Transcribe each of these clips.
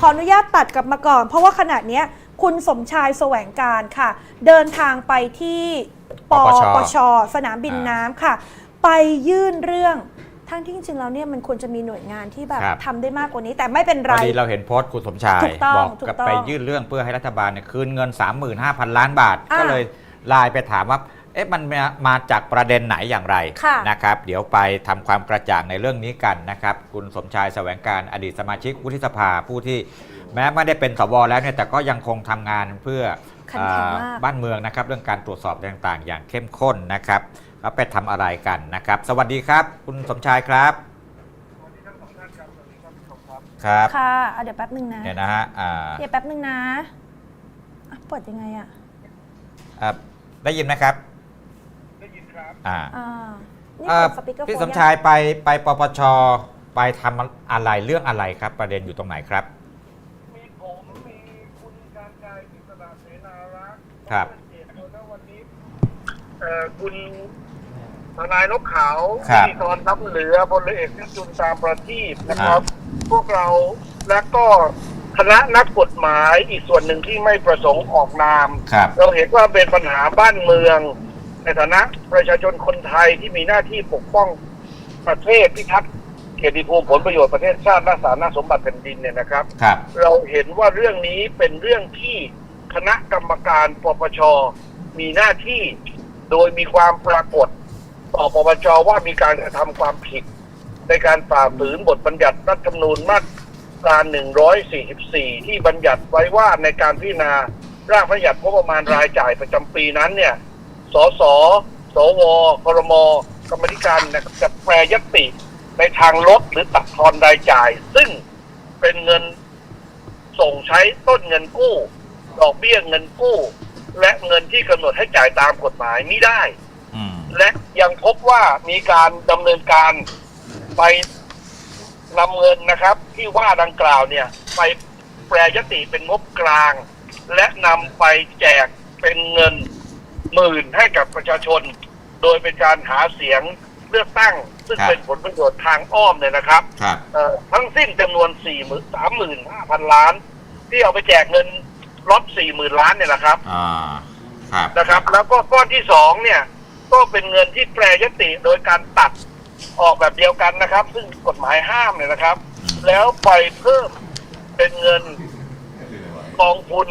ขออนุญาตตัดกลับมาก่อน เพราะว่าขณะเนี้ยคุณสมชายแสวงการค่ะ เดินทางไปที่ปปปชปช สนามบินอ่าน้ำค่ะ ไปยื่นเรื่องทั้งที่จริงๆแล้วเนี่ยมันควรจะมีหน่วยงานที่แบบครับ ทำได้มากกว่านี้ แต่ไม่เป็นพไร อดีเราเห็นโพสต์คุณสมชายถูกต้องบอกถูกกับต้องไปยื่นเรื่องเพื่อให้รัฐบาลเนี่ยคืนเงิน 35,000 ล้านบาท อ่าก็เลยไลน์ไปถามว่า เอ๊ะมันมามาจากประเด็นไหนอย่างไรค่ะนะครับ เดี๋ยวไปทำความกระจ่างในเรื่องนี้กันนะครับ คุณสมชายแสวงการอดีตสมาชิกวุฒิสภาผู้ที่แม้ไม่ได้เป็นสวแล้วเนี่ยแต่ก็ยังคงทำงานเพื่อขันแข็งมาก เอ่อบ้านเมืองนะครับ เรื่องการตรวจสอบต่างๆ อย่างเข้มข้นนะครับแล้วไปทำอะไรกันนะครับ สวัสดีครับ คุณสมชายครับครับค่ะอะเดี๋ยวแป๊บหนึ่งนะ เนี่ยนะฮะอ่าเดี๋ยวแป๊บหนึ่งนะอะเปิดยังไงอะอ่าได้ยินไหมครับได้ยินครับ อ่าอ่านี่เอ่อเปิดสปีกเกอร์โฟนพี่สมงชายไปไปปปชไปทำอะไรเรื่องอะไรครับ ประเด็นอยู่ตรงไหนครับ มีผมมีคุณการกายกิษณะเสนารักษ์ครับเอกแล้ววันนี้เอ่อคุณทนายนกขาวครับมีตอนทัพเหลือพลเรือเอกพิจุนตามประทีปนะครับ พวกเราและก็คณะนักกฎหมายอีกส่วนหนึ่งที่ไม่ประสงค์ออกนาม ครับ เราเห็นว่าเป็นปัญหาบ้านเมือง ในฐานะประชาชนคนไทยที่มีหน้าที่ปกป้องประเทศพิทักษ์เกียรติภูมิผลประโยชน์ประเทศชาติและสาธารณสมบัติแผ่นดินเนี่ยนะครับ ครับ เราเห็นว่าเรื่องนี้เป็นเรื่องที่คณะกรรมการปปชมีหน้าที่โดยมีความปรากฏต่อปปชว่ามีการกระทำความผิด ในการฝ่าฝืนบทบัญญัติรัฐธรรมนูญมาตรา 144 ที่บัญญัติไว้ว่าในการพิจารณาร่างพระราชบัญญัติงบประมาณรายจ่ายประจำปีนั้นเนี่ย สสสวครมกรรมธิการนะครับจะแปรยตติในทางลดหรือตัดทอนรายจ่าย ซึ่งเป็นเงินส่งใช้ต้นเงินกู้ ดอกเบี้ยเงินกู้ และเงินที่กำหนดให้จ่ายตามกฎหมายไม่ได้อืมและยังพบว่ามีการดำเนินการไปนำเงินนะครับ ที่ว่าดังกล่าวเนี่ย ไปแปรยติเป็นงบกลาง และนำไปแจกเป็นเงิน หมื่นให้กับประชาชน โดยเป็นการหาเสียงเลือกตั้ง ซึ่งครับ เป็นผลประโยชน์ทางอ้อมเนี่ยนะครับครับ เอ่อทั้งสิ้นจำนวนสี่หมื่นสามหมื่นห้าพันล้าน ที่เอาไปแจกเงินล็อตสี่หมื่นล้านเนี่ยนะครับ อ่า ครับ นะครับ แล้วก็ก้อนที่สองเนี่ย ก็เป็นเงินที่แปรยติโดยการตัดออกแบบเดียวกันนะครับ ซึ่งกฎหมายห้ามเนี่ยนะครับ แล้วไปเพิ่มเป็นเงินกองทุน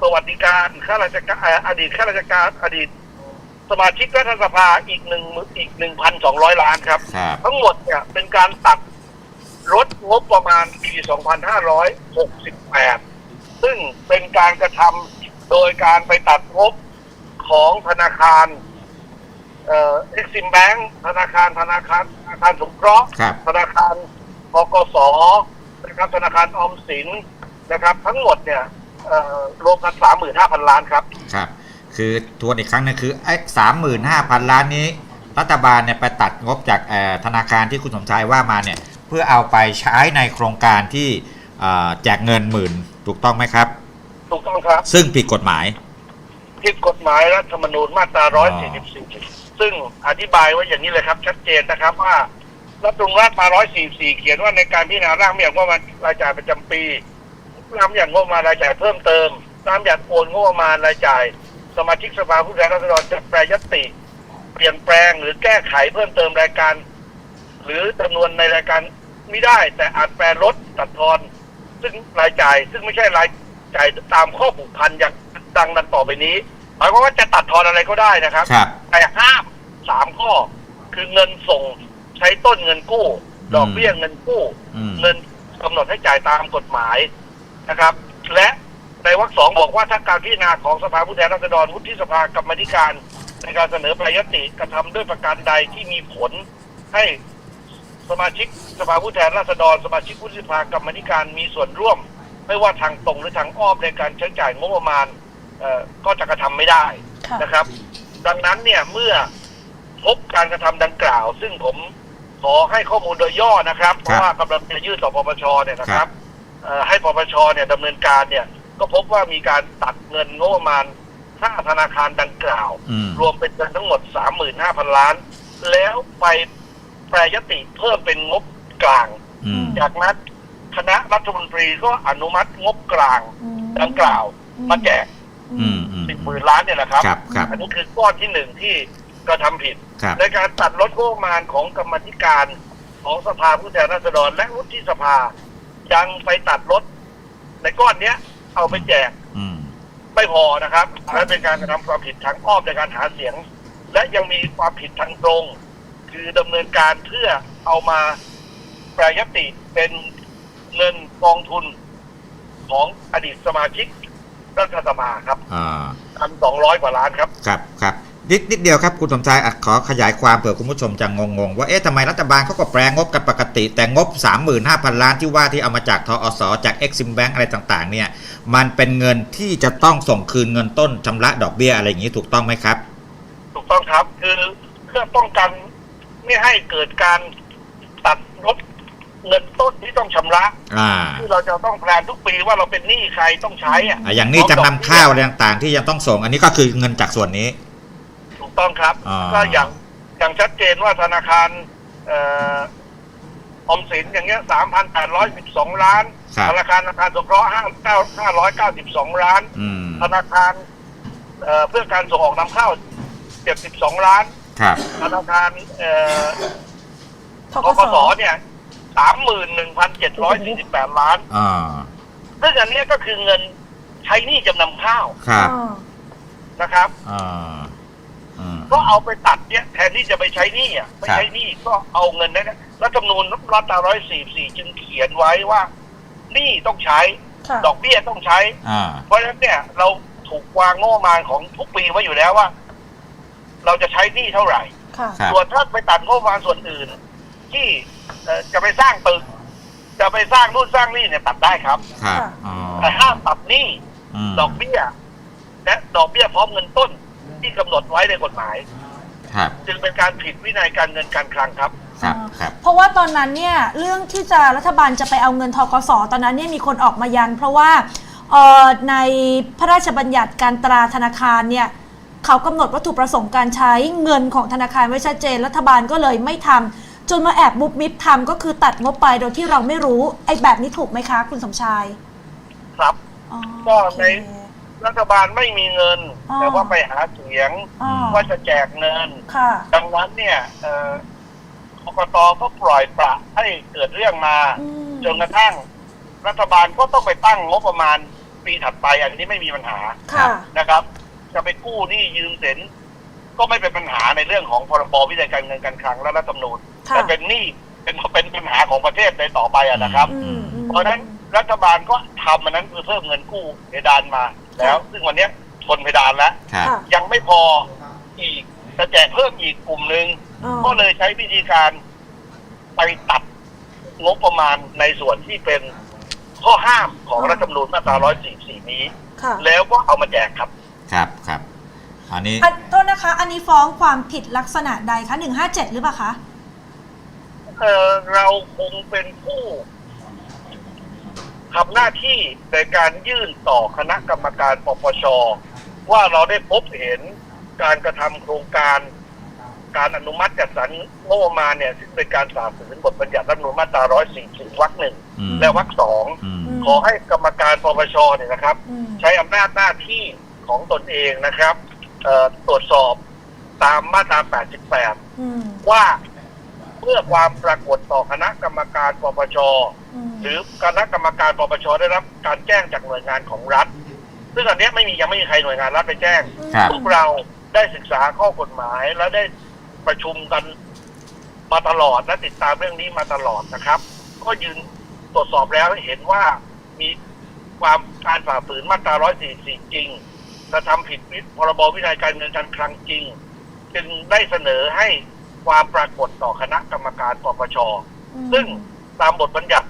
สวัสดิการข้าราชการเอ่ออดีตข้าราชการอดีต สมาชิกรัฐสภาอีกหนึ่งอีกหนึ่งพันสองร้อยล้านครับ ครับ ทั้งหมดเนี่ยเป็นการตัดลดงบประมาณปี 2568 ซึ่งเป็นการกระทำโดยการไปตัดงบของธนาคารเอ่อเอ็กซิมแบงธนาคารธนาคารธนาคารสงเคราะห์ ครับ ธนาคารกกสนะครับธนาคารออมสินนะครับ ทั้งหมดเนี่ยเอ่อ รวมกัน35,000ล้านครับ ครับ คือทวนอีกครั้งนึงคือไอ้สามหมื่นห้าพันล้านนี้ รัฐบาลเนี่ยไปตัดงบจากเอ่อธนาคารที่คุณสมชายว่ามาเนี่ย เพื่อเอาไปใช้ในโครงการที่เอ่อแจกเงินหมื่นถูกต้องไหมครับ ถูกต้องครับ ซึ่งผิดกฎหมาย ผิดกฎหมายรัฐธรรมนูญมาตราอ๋อ144 ซึ่งอธิบายไว้อย่างนี้เลยครับชัดเจนนะครับว่ารัฐธรรมนูญมาตรา 144 เขียนว่าในการพิจารณาร่างไม่อย่างว่ามารายจ่ายประจำปี ร่างไม่อย่างงบประมาณรายจ่ายเพิ่มเติมร่างอย่างโอนงบประมาณรายจ่าย สมาชิกสภาผู้แทนราษฎรจะแปรยตติเปลี่ยนแปลงหรือแก้ไขเพิ่มเติมรายการ หรือจำนวนในรายการไม่ได้ แต่อาจแปรลดตัดทอน ซึ่งรายจ่าย ซึ่งไม่ใช่รายจ่ายตามข้อผูกพันอย่างดังนั้นต่อไปนี้หมายความว่าจะตัดทอนอะไรก็ได้นะครับครับแต่ห้ามสามข้อ คือเงินส่งใช้ต้นเงินกู้ ดอกเบี้ยเงินกู้อืมเงินกำหนดให้จ่ายตามกฎหมาย นะครับ และในวรรคสองบอกว่าถ้าการพิจารณาของสภาผู้แทนราษฎรวุฒิสภากรรมาธิการ ในการเสนอประยติกระทำด้วยประการใดที่มีผลให้สมาชิกสภาผู้แทนราษฎร สมาชิกวุฒิสภากรรมาธิการมีส่วนร่วม ไม่ว่าทางตรงหรือทางอ้อมในการใช้จ่ายงบประมาณเอ่อก็จะกระทำไม่ได้ค่ะนะครับ ดังนั้นเนี่ยเมื่อพบการกระทำดังกล่าว ซึ่งผมขอให้ข้อมูลโดยย่อนะครับ เพราะว่ากำลังจะยื่นต่อปปชเนี่ยนะคครัรับบเอ่อ ให้ปปชเนี่ยดำเนินการเนี่ย ก็พบว่ามีการตัดเงินงบประมาณค่าธนาคารดังกล่าวอืมรวมเป็นเงินทั้งหมด35,000ล้าน แล้วไปแปรยติเพิ่มเป็นงบกลางอืมจากนั้นคณะรัฐมนตรีก็อนุมัติงบกลางอืมดังกล่าว มาแจกอืมอืมสิบหมื่นล้านเนี่ยแหละครับครับครับ อันนี้คือก้อนที่หนึ่งที่กระทำผิดครับในการตัดลดงบประมาณของกรรมาธิการของสภาผู้แทนราษฎรและวุฒิสภา ยังไปตัดลดในก้อนเนี้ย เอาไปแจกอืม ไม่พอนะครับและเป็นการกระทำความผิดทางอ้อมในการหาเสียง และยังมีความผิดทางตรง คือดำเนินการเพื่อเอามาแปรยติเป็นเงินกองทุนของอดีตสมาชิกรัฐสภาครับอ่า พันสองร้อยกว่าล้านครับ ครับครับ นิดนิดเดียวครับคุณสมชายอะขอขยายความเผื่อคุณผู้ชมจะงงๆว่าเอ๊ะทำไมรัฐบาลเขาก็แปลงบกันปกติ แต่งบ 35,000 ล้านที่ว่าที่เอามาจากทอสจาก Exim Bank อะไรต่างๆ เนี่ยมันเป็นเงินที่จะต้องส่งคืนเงินต้นชำระดอกเบี้ยอะไรอย่างนี้ถูกต้องไหมครับ ถูกต้องครับคือเพื่อป้องกันไม่ให้เกิดการตัดลดเงินต้นที่ต้องชำระอ่าที่เราจะต้องแพลนทุกปีว่าเราเป็นหนี้ใครต้องใช้อะอะอย่างนี้จำนำข้าวอะไรต่างๆ ที่ยังต้องส่ง อันนี้ก็คือเงินจากส่วนนี้ถูก ต้องครับ อ่า ก็อย่างอย่างชัดเจนว่าธนาคารเอ่อออมสินอย่างเงี้ยสามพันแปดร้อยสิบสองล้าน ครับธนาคารอาคารสงเคราะห์ห้าเก้าห้าร้อยเก้าสิบสองล้าน อืมธนาคารเอ่อเพื่อการส่งออกนำเข้าเจ็ดสิบสองล้าน ครับธนาคารเอ่อทกกกสสเนี่ยสามหมื่นหนึ่งพันเจ็ดร้อยสี่สิบแปดล้าน อ่าซึ่งอันเนี้ยก็คือเงินใช้หนี้จำนำข้าวครับอ่านะครับ อ่าอืม ก็เอาไปตัดเนี่ยแทนที่จะไปใช้หนี้อะไปครับใช้หนี้ก็เอาเงินนั้นนะรัฐธรรมนูญรัฐตราร้อยสี่สี่จึงเขียนไว้ว่าหนี้ต้องใช้ค่ะดอกเบี้ยต้องใช้อ่าเพราะฉะนั้นเนี่ยเราถูกวางงบประมาณของทุกปีไว้อยู่แล้วว่า เราจะใช้หนี้เท่าไหร่ค่ะครับส่วนถ้าไปตัดงบประมาณส่วนอื่น ที่เอ่อจะไปสร้างตึกจะไปสร้างนู่นสร้างนี่เนี่ยตัดได้ครับครับอ๋อแต่ห้ามตัดหนี้มดอกเบี้ยและดอกเบี้ยพร้อมเงินต้น ที่กำหนดไว้ในกฎหมาย ครับจึงเป็นการผิดวินัยการเงินการคลังครับ ครับครับ เพราะว่าตอนนั้นเนี่ยเรื่องที่จะรัฐบาลจะไปเอาเงินทกสตอนนั้นเนี่ยมีคนออกมายัน เพราะว่าเอ่อในพระราชบัญญัติการตราธนาคารเนี่ยเขากำหนดวัตถุประสงค์การใช้เงินของธนาคารไว้ชัดเจน รัฐบาลก็เลยไม่ทำจนมาแอบบุบมิบทำก็คือตัดงบไปโดยที่เราไม่รู้ไอ้แบบนี้ถูกไหมคะ คุณสมชายครับ อ๋อก็ในโอเค รัฐบาลไม่มีเงินอ๋อแต่ว่าไปหาเสียงอ๋อว่าจะแจกเงิน ค่ะดังนั้นเนี่ยเอ่อกกตก็ปล่อยปละให้เกิดเรื่องมาอืมจนกระทั่ง รัฐบาลก็ต้องไปตั้งงบประมาณปีถัดไป อันนี้ไม่มีปัญหาค่ะ นะครับ จะไปกู้หนี้ยืมสินก็ไม่เป็นปัญหาในเรื่องของพรบวินัยการเงินการคลังและรัฐธรรมนูญค่ะ แต่เป็นหนี้เป็นเป็นปัญหาของประเทศในต่อไปอะนะครับ อืมอืมเพราะฉะนั้นรัฐบาลก็ทำมันนั้นคือเพิ่มเงินกู้เพดานมา แล้ว ซึ่งวันเนี้ยชนเพดานแล้ว ครับ ค่ะ ยังไม่พออีกจะแจกเพิ่มอีกกลุ่มหนึ่งอ๋อ ก็เลยใช้วิธีการไปตัดงบประมาณในส่วนที่เป็นข้อห้ามของรัฐธรรมนูญมาตรา 144 นี้ ค่ะแล้วก็เอามาแจกครับ ครับ ครับ อันนี้อะโทษนะคะ อันนี้ฟ้องความผิดลักษณะใดคะ 157 หรือเปล่าคะ เออเราคงเป็นผู้ ทำหน้าที่ในการยื่นต่อคณะกรรมการปปชว่าเราได้พบเห็นการกระทำโครงการการอนุมัติจัดสรรงบประมาณเนี่ยซึ่งเป็นการฝ่าฝืนบทบัญญัติรัฐธรรมนูญมาตรา 144วรรคหนึ่งอืมและวรรคสองอืมขอให้กรรมการปปชเนี่ยนะครับอืมใช้อำนาจหน้าที่ของตนเองนะครับเอ่อตรวจสอบตามมาตรา 88อืมว่า เมื่อความปรากฏต่อคณะกรรมการปปชอืมหรือคณะกรรมการปปชได้รับการแจ้งจากหน่วยงานของรัฐ ซึ่งอันเนี้ยไม่มียังไม่มีใครหน่วยงานรัฐไปแจ้งครับ พวกเราได้ศึกษาข้อกฎหมายและได้ประชุมกันมาตลอดและติดตามเรื่องนี้มาตลอดนะครับ ก็ยืนตรวจสอบแล้วเห็นว่ามีความการฝ่าฝืนมาตรา 144 จริงกระทำผิดพรบวินัยการเงินการคลังจริง จึงได้เสนอให้ ความปรากฏต่อคณะกรรมการปปช ซึ่งตามบทบัญญัติ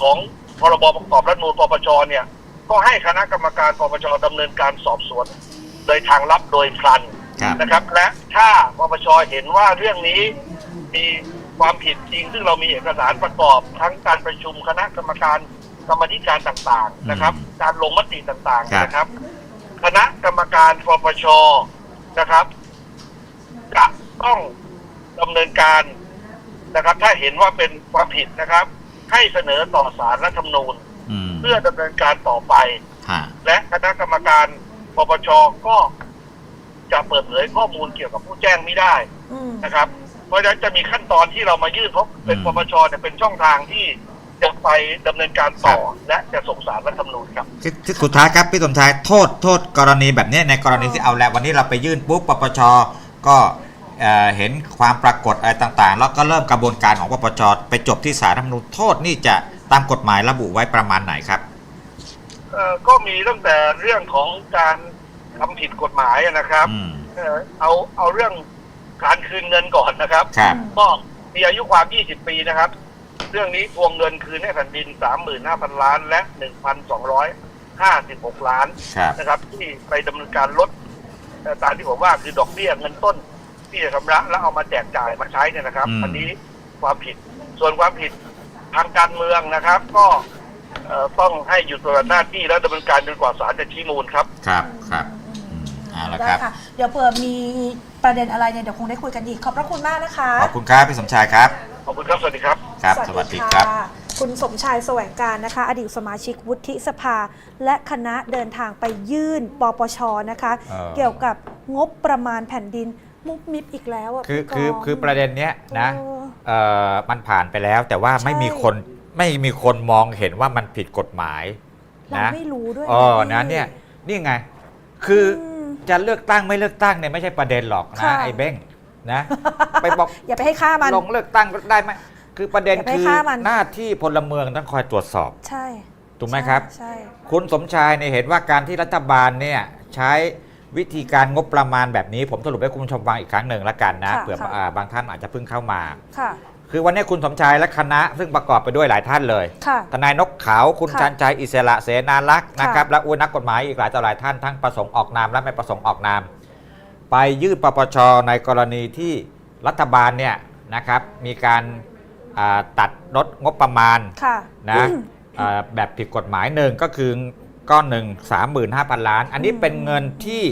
ของพรบประกอบรัฐธรรมนูญปปชเนี่ย ก็ให้คณะกรรมการปปชดำเนินการสอบสวน โดยทางลับโดยพลันครับ นะครับ และถ้าปปชเห็นว่าเรื่องนี้มีความผิดจริง ซึ่งเรามีเอกสารประกอบทั้งการประชุมคณะกรรมการกรรมธิการต่างๆนะครับ การลงมติต่างครับๆนะครับ คณะกรรมการปปชนะครับ จะต้องดำเนินการนะครับ ถ้าเห็นว่าเป็นความผิดนะครับ ให้เสนอต่อสารรัฐธรรมนูญอืมเพื่อดำเนินการต่อไปฮะและคณะกรรมการปปชก็จะเปิดเผยข้อมูลเกี่ยวกับผู้แจ้งไม่ได้อืมนะครับ เพราะฉะนั้นจะมีขั้นตอนที่เรามายื่นเพราะเป็นปปชเนี่ยเป็นช่องทางที่จะไปดำเนินการต่อ และจะส่งสารรัฐธรรมนูญครับที่ที่สุดท้ายครับพี่สมชายโทษโทษกรณีแบบเนี้ยในกรณีที่เอาแล้ววันนี้เราไปยื่นปุ๊บปปชก็ เอ่อเห็นความปรากฏอะไรต่างๆ แล้วก็เริ่มกระบวนการของปปชไปจบที่ศาลรัฐธรรมนูญโทษนี่จะตามกฎหมายระบุไว้ประมาณไหนครับเอ่อก็มีตั้งแต่เรื่องของการทำผิดกฎหมายนะครับอืมเอ่อเอาเอาเรื่องการคืนเงินก่อนนะครับครับก็มีอายุความ 20 ปีนะครับ เรื่องนี้ทวงเงินคืนให้แผ่นดิน 35,000 ล้าน และ 1,256 ล้านครับนะครับ ที่ไปดำเนินการลดเอ่อตามที่ผมว่าคือดอกเบี้ยเงินต้น ที่จะชำระแล้วเอามาแจกจ่ายมาใช้เนี่ยนะครับ อืม อันนี้ความผิดส่วนความผิดทางการเมืองนะครับ ก็เอ่อต้องให้หยุดปฏิบัติหน้าที่และดำเนินการจนกว่าศาลจะชี้มูลครับ ครับครับอืมเอาละได้ครับ ค่ะ เดี๋ยวเผื่อมีประเด็นอะไรเนี่ยเดี๋ยวคงได้คุยกันอีก ขอบพระคุณมากนะคะ ขอบคุณครับพี่สมชายครับ ขอบคุณครับ สวัสดีครับ ครับ สวัสดีครับะคุณสมชายแสวงการนะคะ อดีตสมาชิกวุฒิสภา และคณะเดินทางไปยื่นปปชนะคะ เออ เกี่ยวกับงบประมาณแผ่นดิน มุบมิบอีกแล้วอะคือพี่กคือคือประเด็นเนี้ยนะเออ เอ่อมันผ่านไปแล้ว แต่ว่าไม่ใช่มีคนไม่มีคนมองเห็นว่ามันผิดกฎหมายเรานะไม่รู้ด้วยเออพี่นะเนี่ยนี่ไง คืออม จะเลือกตั้งไม่เลือกตั้งเนี่ยไม่ใช่ประเด็นหรอกนะค่ะ ไอ้เบ้งนะ ไปบอกอย่าไปให้ค่ามัน ลงเลือกตั้งได้ไหมคือประเด็นอย่าไปคือฆ่ามัน หน้าที่พลเมืองต้องคอยตรวจสอบใช่ถูกไหมครับ ใช่ คุณสมชายเนี่ยเห็นว่าการที่รัฐบาลเนี่ยใช้ วิธีการงบประมาณแบบนี้ ผมสรุปให้คุณผู้ชมฟังอีกครั้งหนึ่งละกันนะเผื่ออ่าบางท่านอาจจะเพิ่งเข้ามา ค่ะ คือวันนี้คุณสมชายและคณะ ซึ่งประกอบไปด้วยหลายท่านเลย ค่ะ ทนายนกเขาคุณค่ะชันชัยอิสระเสนาลักษณ์นะครับค่ะและอุ้ยนักกฎหมายอีกหลายต่อหลายท่านทั้งประสงค์ออกนามและไม่ประสงค์ออกนาม ไปยื่นปปชในกรณีที่รัฐบาลเนี่ยนะครับมีการอ่าตัดลดงบประมาณค่ะ นะอ่าแบบผิดกฎหมายหนึ่งก็คือ ก้อนหนึ่งสามหมื่นห้าพันล้าน อันนี้อืมเป็นเงินที่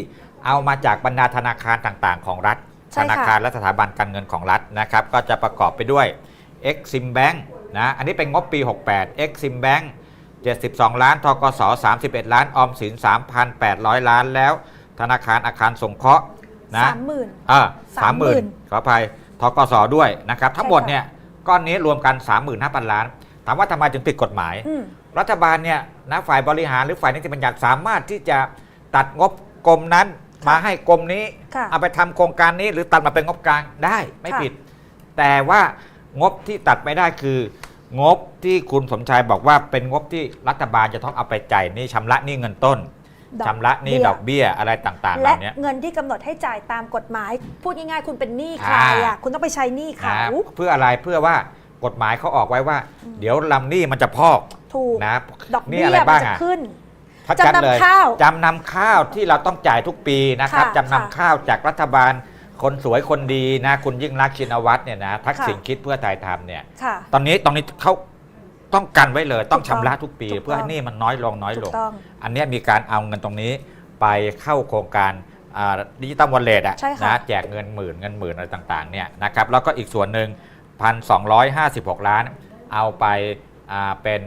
เอามาจากบรรดาธนาคารต่างๆ ของรัฐใช่ธค่ะนาคารและสถาบันการเงินของรัฐนะครับ ก็จะประกอบไปด้วย Exim Bank นะ อันนี้เป็นงบปี 68 Exim Bank 72 ล้าน ทกส 31 ล้าน ออมสิน 3,800 ล้านแล้ว ธนาคารอาคารสงเคราะห์นะสามหมื่นอ่าสามหมื่น30,000ขออภัย ทกส ด้วยนะครับ ทั้งหมดใช่ค่ะเนี่ย ก้อนนี้รวมกัน 35,000 ล้าน ถามว่าทำไมถึงผิดกฎหมายอืม รัฐบาลเนี่ยนะฝ่ายบริหารหรือฝ่ายนิติบัญญัติสามารถที่จะตัดงบกรมนั้นค่ะมาให้กรมนี้ ค่ะเอาไปทำโครงการนี้ หรือตัดมาเป็นงบกลางได้ไม่ค่ะผิด แต่ว่างบที่ตัดไม่ได้คือ งบที่คุณสมชายบอกว่าเป็นงบที่รัฐบาลจะต้องเอาไปจ่ายหนี่ชำระหนี้เงินต้นดอกชำระหนี้เบี้ย ดอกเบี้ยอะไรต่างๆเหและล่านี้ เงินที่กำหนดให้จ่ายตามกฎหมาย พูดง่ายๆ คุณเป็นหนี้ใครอ่าอะคุณต้องไปใช้หนี้เขา นะเพื่ออะไรเพื่อว่ากฎหมายเขาออกไว้ว่าอืมเดี๋ยวลำหนี้มันจะพอก ถูก นะดอกนี่เบี้ยอะไรมับ้านงจะอะขึ้น ชัดๆเลยจำนำข้าวจำนำข้าวที่เราต้องจ่ายทุกปีนะครับค่ะจำนำข้าวจากรัฐบาล คนสวยคนดีนะ คุณยิ่งรักษณ์ชินวัตรเนี่ยนะทักษิณค่ะคิดเพื่อไทยทำเนี่ย ค่ะ ตอนนี้ตอนนี้เขาต้องกันไว้เลยต้องถูกต้องชำระทุกปี ถูกต้อง เพื่อให้หนี่มันน้อยลงน้อยถูลกง ต้อง อันเนี้ยมีการเอาเงินตรงนี้ไปเข้าโครงการดิจิตอลวอลเล็ตอะใช่ค่ะ นะแจกเงินหมื่นเงินหมื่นอะไรต่างๆเนี่ยนะครับแล้วก็อีกส่วนหนึ่ง 1,256 ล้าน เอาไปอ่าเป็น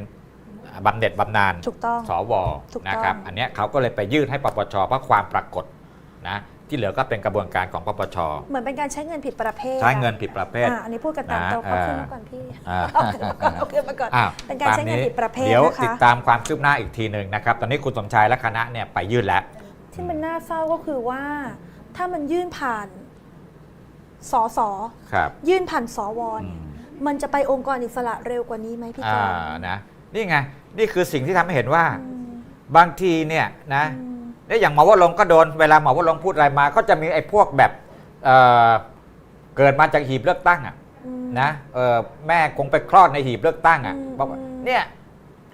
บำเหน็จบำนาญถูกต้องสวถูกต้อง นะครับ อันเนี้ยเขาก็เลยไปยื่นให้ปปชเพราะความปรากฏนะที่เหลือก็เป็นกระบวนการของปปชเหมือนเป็นการใช้เงินผิดประเภทใช้อะเงินผิดประเภท อ่าอันนี้พูดกันตามนะตรงเอาขึ้นเออมาก่อนพี่อ่า เอาขึ้นมาก่อนเอาขึ้นมาก่อน อ้าวเป็นการใช้เงินผิดประเภทเดี๋ยวนะคะ ติดตามความคืบหน้าอีกทีหนึ่งนะครับ ตอนนี้คุณสมชายและคณะเนี่ยไปยื่นแล้ว ที่มันน่าเศร้าก็คือว่า ถ้ามันยื่นผ่านสสครับยื่นผ่านสวอืเนี่ยมมันจะไปองค์กรอิสระเร็วกว่านี้ไหมพี่กอ่ารณ์นะนี่ไง นี่คือสิ่งที่ทำให้เห็นว่าอืมบางทีเนี่ยนะอืมแล้วอย่างหมอวรงค์ก็โดนเวลาหมอวรงค์พูดอะไรมา ก็จะมีไอ้พวกแบบเอ่อเกิดมาจากหีบเลือกตั้งอะอืมนะเออแม่คงไปคลอดในหีบเลือกตั้งอะอืมบอกว่าอืมเนี่ย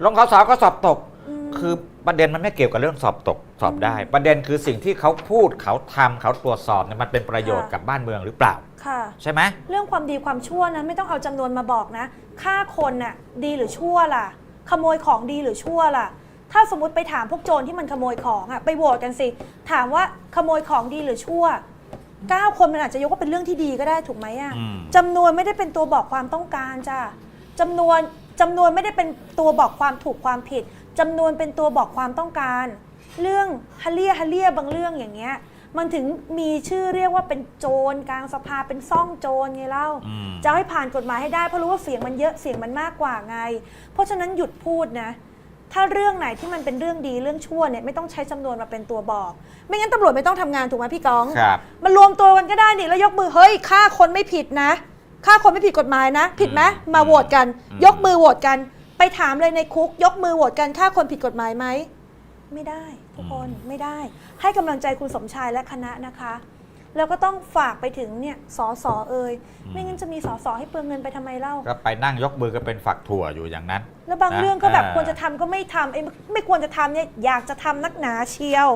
ลงเขาสอบก็สอบตกมคือประเด็นมันไม่เกี่ยวกับเรื่องสอบตกสอบได้ ประเด็นคือสิ่งที่เขาพูดเขาทำเขาตรวจสอบเนี่ยมันเป็นประโยชน์ค่ะกับบ้านเมืองหรือเปล่าค่ะใช่ไหมเรื่องความดีความชั่วนะไม่ต้องเอาจำนวนมาบอกนะฆ่าคนน่ะดีหรือชั่วล่ะ ขโมยของดีหรือชั่วล่ะ ถ้าสมมติไปถามพวกโจรที่มันขโมยของอะไปโหวตกันสิ ถามว่าขโมยของดีหรือชั่วเก้าคนมันอาจจะยกว่าเป็นเรื่องที่ดีก็ได้ถูกไหมอะอืม จำนวนไม่ได้เป็นตัวบอกความต้องการจ้ะจำนวนจำนวนไม่ได้เป็นตัวบอกความถูกความผิดจำนวนเป็นตัวบอกความต้องการ เรื่องฮัลเลียฮัลเลียบางเรื่องอย่างเงี้ย มันถึงมีชื่อเรียกว่าเป็นโจรกลางสภาเป็นซ่องโจรไงเล่า อืม จะให้ผ่านกฎหมายให้ได้เพราะรู้ว่าเสียงมันเยอะเสียงมันมากกว่าไง เพราะฉะนั้นหยุดพูดนะ ถ้าเรื่องไหนที่มันเป็นเรื่องดีเรื่องชั่วเนี่ยไม่ต้องใช้จำนวนมาเป็นตัวบอก ไม่งั้นตำรวจไม่ต้องทำงานถูกไหมพี่ก้อง ครับ มันรวมตัวกันก็ได้นี่แล้วยกมือเฮ้ยฆ่าคนไม่ผิดนะฆ่าคนไม่ผิดกฎหมายนะ ผิดไหมอืมมาโหวตกัน อืม ยกมือโหวตกัน ไปถามเลยในคุก ยกมือโหวตกันฆ่าคนผิดกฎหมายไหมไม่ได้ ทุกคนไม่ได้ ให้กำลังใจคุณสมชายและคณะนะคะ แล้วก็ต้องฝากไปถึงเนี่ยสอสอเอ่ยไม่งั้นจะมีสอสอให้เปลืองเงินไปทำไมเล่า ก็ไปนั่งยกมือกันเป็นฝักถั่วอยู่อย่างนั้น แล้วบางนะเรื่องก็แบบอ่าควรจะทำก็ไม่ทำไอ้ไม่ควรจะทำเนี่ยอยากจะทำนักหนาเชียว